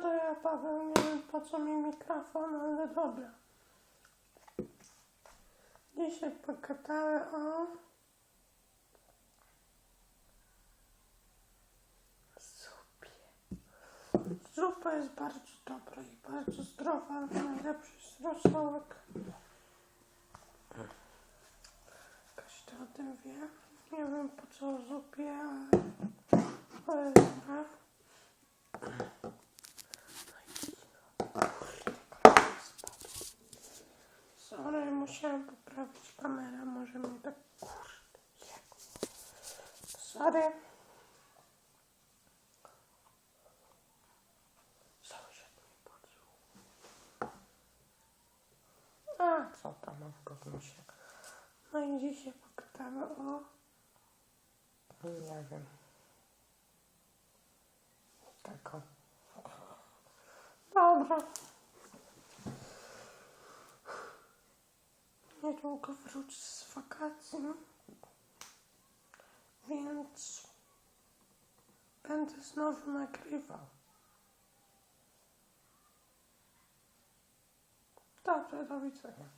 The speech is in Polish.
to ja Paweł nie wiem po co mi mikrofon, ale dobra. Dzisiaj pogadamy o zupie. Zupa jest bardzo dobra i bardzo zdrowa, najlepszy jest rosołek. Każdy o tym wie. Nie wiem po co o zupie, ale to jest dobra. Sorry, musiałem poprawić kamerę, może mi tak kurde. Sorry. Sąsiad mi poczuł. A, co tam w prognozie? No i dzisiaj pogadamy o... Nie wiem. Tego. Dobra. Niedługo wrócę z wakacji. Więc będę znowu nagrywał. Dobrze, do widzenia.